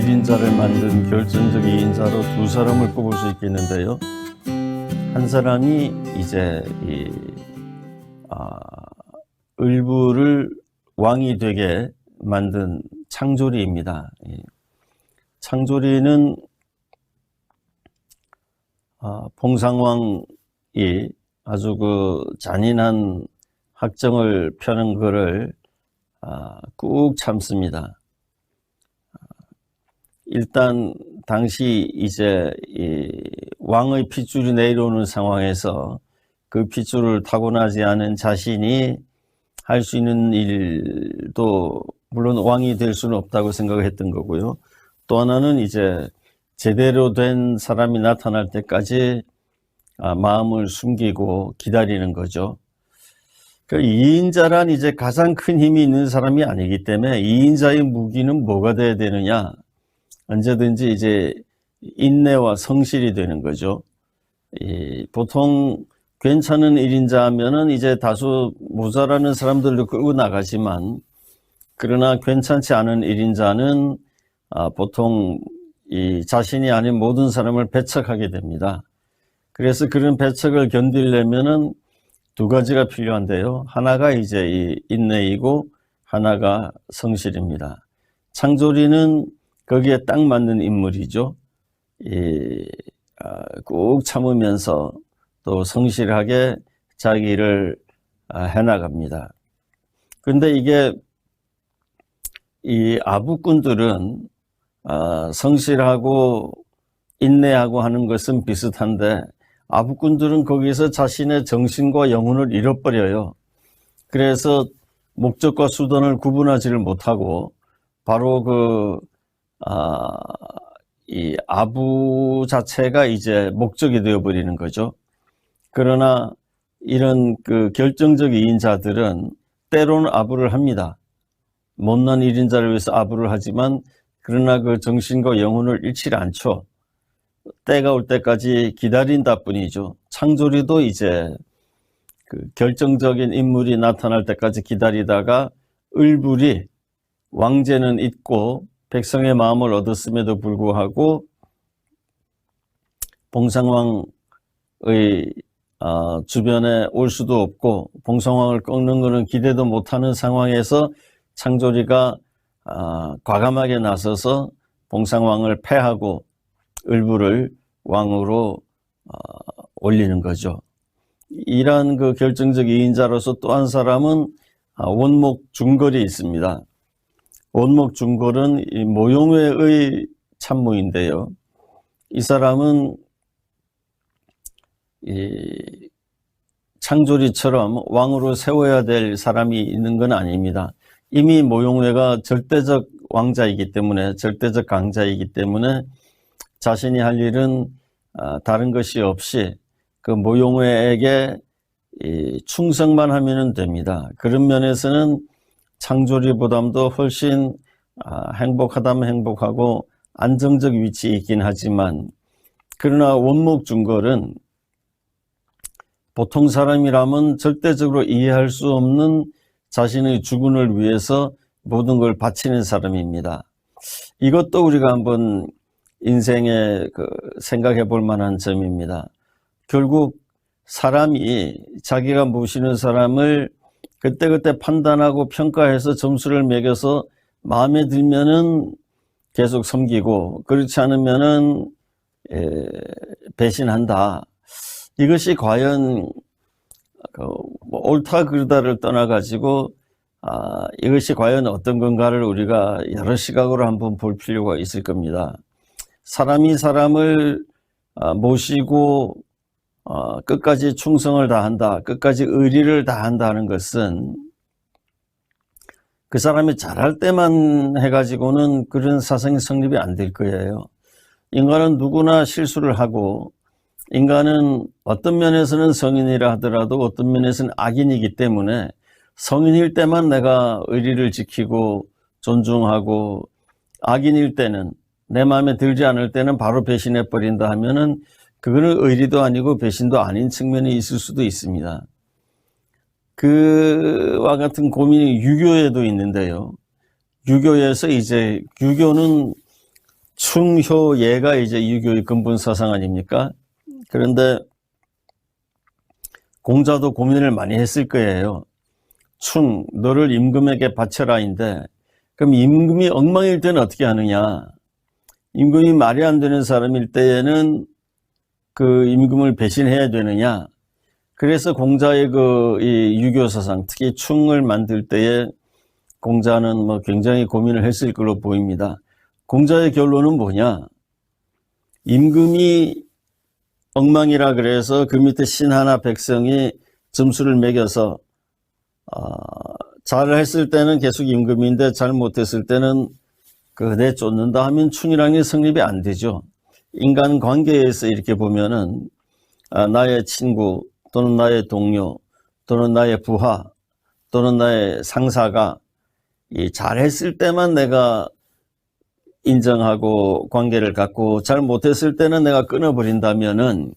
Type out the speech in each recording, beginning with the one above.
1인자를 만든 결정적 2인자로 두 사람을 꼽을 수 있겠는데요. 한 사람이 이제 이 아, 을부를 왕이 되게 만든 창조리입니다. 이 창조리는 아, 봉상왕이 아주 그 잔인한 학정을 펴는 것을 아, 꾹 참습니다. 일단 당시 이제 이 왕의 핏줄이 내려오는 상황에서 그 핏줄을 타고나지 않은 자신이 할 수 있는 일도 물론 왕이 될 수는 없다고 생각했던 거고요. 또 하나는 이제 제대로 된 사람이 나타날 때까지 아, 마음을 숨기고 기다리는 거죠. 그 2인자란 이제 가장 큰 힘이 있는 사람이 아니기 때문에 2인자의 무기는 뭐가 돼야 되느냐? 언제든지 이제 인내와 성실이 되는 거죠. 이 보통 괜찮은 1인자 하면은 이제 다수 모자라는 사람들도 끌고 나가지만 그러나 괜찮지 않은 1인자는 아, 보통 이 자신이 아닌 모든 사람을 배척하게 됩니다. 그래서 그런 배척을 견디려면은 두 가지가 필요한데요. 하나가 이제 이 인내이고 하나가 성실입니다. 창조리는 거기에 딱 맞는 인물이죠. 이, 아, 꾹 참으면서 또 성실하게 자기를 아, 해나갑니다. 근데 이게 이 아부꾼들은 아, 성실하고 인내하고 하는 것은 비슷한데 아부꾼들은 거기서 자신의 정신과 영혼을 잃어버려요. 그래서 목적과 수단을 구분하지를 못하고 바로 그, 아, 이 아부 자체가 이제 목적이 되어버리는 거죠. 그러나 이런 그 결정적 이인자들은 때로는 아부를 합니다. 못난 일인자를 위해서 아부를 하지만 그러나 그 정신과 영혼을 잃지 않죠. 때가 올 때까지 기다린다 뿐이죠. 창조리도 이제 그 결정적인 인물이 나타날 때까지 기다리다가 을불이 왕제는 잊고 백성의 마음을 얻었음에도 불구하고 봉상왕의 어, 주변에 올 수도 없고 봉상왕을 꺾는 것은 기대도 못하는 상황에서 창조리가 아, 과감하게 나서서 봉상왕을 패하고 을부를 왕으로 어, 올리는 거죠. 이러한 그 결정적 이인자로서 또 한 사람은 아, 원목 중걸이 있습니다. 원목 중걸은 이 모용회의 참모인데요. 이 사람은 이 창조리처럼 왕으로 세워야 될 사람이 있는 건 아닙니다. 이미 모용회가 절대적 왕자이기 때문에 절대적 강자이기 때문에 자신이 할 일은 아, 다른 것이 없이 그 모용회에게 충성만 하면 됩니다. 그런 면에서는 창조리보담도 훨씬 아, 행복하다면 행복하고 안정적 위치에 있긴 하지만 그러나 원목 중걸은 보통 사람이라면 절대적으로 이해할 수 없는 자신의 주군을 위해서 모든 걸 바치는 사람입니다. 이것도 우리가 한번 인생에 그 생각해 볼 만한 점입니다. 결국 사람이 자기가 모시는 사람을 그때그때 판단하고 평가해서 점수를 매겨서 마음에 들면은 계속 섬기고 그렇지 않으면은 에, 배신한다. 이것이 과연 그뭐 옳다 그르다를 떠나가지고 아, 이것이 과연 어떤 건가를 우리가 여러 시각으로 한번 볼 필요가 있을 겁니다. 사람이 사람을 아, 모시고 어, 끝까지 충성을 다한다, 끝까지 의리를 다한다는 것은 그 사람이 잘할 때만 해가지고는 그런 사상이 성립이 안 될 거예요. 인간은 누구나 실수를 하고 인간은 어떤 면에서는 성인이라 하더라도 어떤 면에서는 악인이기 때문에 성인일 때만 내가 의리를 지키고 존중하고 악인일 때는 내 마음에 들지 않을 때는 바로 배신해 버린다 하면은 그거는 의리도 아니고 배신도 아닌 측면이 있을 수도 있습니다. 그와 같은 고민이 유교에도 있는데요. 유교에서 이제 유교는 충효예가 이제 유교의 근본 사상 아닙니까? 그런데 공자도 고민을 많이 했을 거예요. 충, 너를 임금에게 바쳐라인데, 그럼 임금이 엉망일 때는 어떻게 하느냐? 임금이 말이 안 되는 사람일 때에는 그 임금을 배신해야 되느냐? 그래서 공자의 그 이 유교 사상, 특히 충을 만들 때에 공자는 뭐 굉장히 고민을 했을 걸로 보입니다. 공자의 결론은 뭐냐? 임금이 엉망이라 그래서 그 밑에 신 하나 백성이 점수를 매겨서 어, 잘 했을 때는 계속 임금인데 잘 못했을 때는 그 내 쫓는다 하면 충이라는 게 성립이 안 되죠. 인간 관계에서 이렇게 보면은 아, 나의 친구 또는 나의 동료 또는 나의 부하 또는 나의 상사가 이 잘했을 때만 내가 인정하고 관계를 갖고 잘 못했을 때는 내가 끊어버린다면은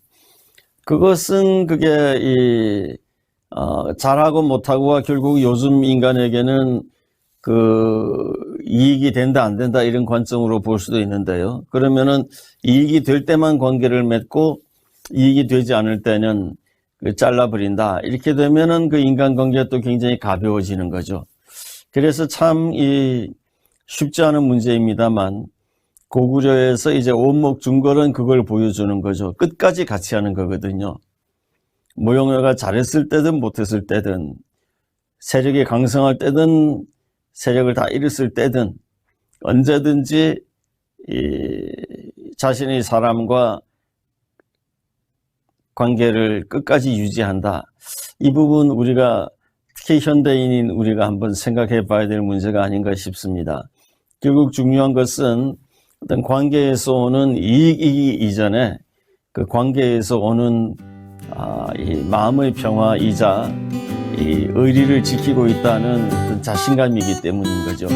그것은 그게 이 어, 잘하고 못하고가 결국 요즘 인간에게는 그 이익이 된다 안 된다 이런 관점으로 볼 수도 있는데요. 그러면은 이익이 될 때만 관계를 맺고 이익이 되지 않을 때는 그 잘라버린다. 이렇게 되면은 그 인간관계가 또 굉장히 가벼워지는 거죠. 그래서 참 이 쉽지 않은 문제입니다만 고구려에서 이제 온목중걸은 그걸 보여주는 거죠. 끝까지 같이 하는 거거든요. 모형여가 잘했을 때든 못했을 때든 세력이 강성할 때든 세력을 다 잃었을 때든 언제든지 이 자신의 사람과 관계를 끝까지 유지한다. 이 부분 우리가 특히 현대인인 우리가 한번 생각해 봐야 될 문제가 아닌가 싶습니다. 결국 중요한 것은 어떤 관계에서 오는 이익이기 이전에 그 관계에서 오는 아, 이 마음의 평화이자 이 의리를 지키고 있다는 어떤 자신감이기 때문인 거죠.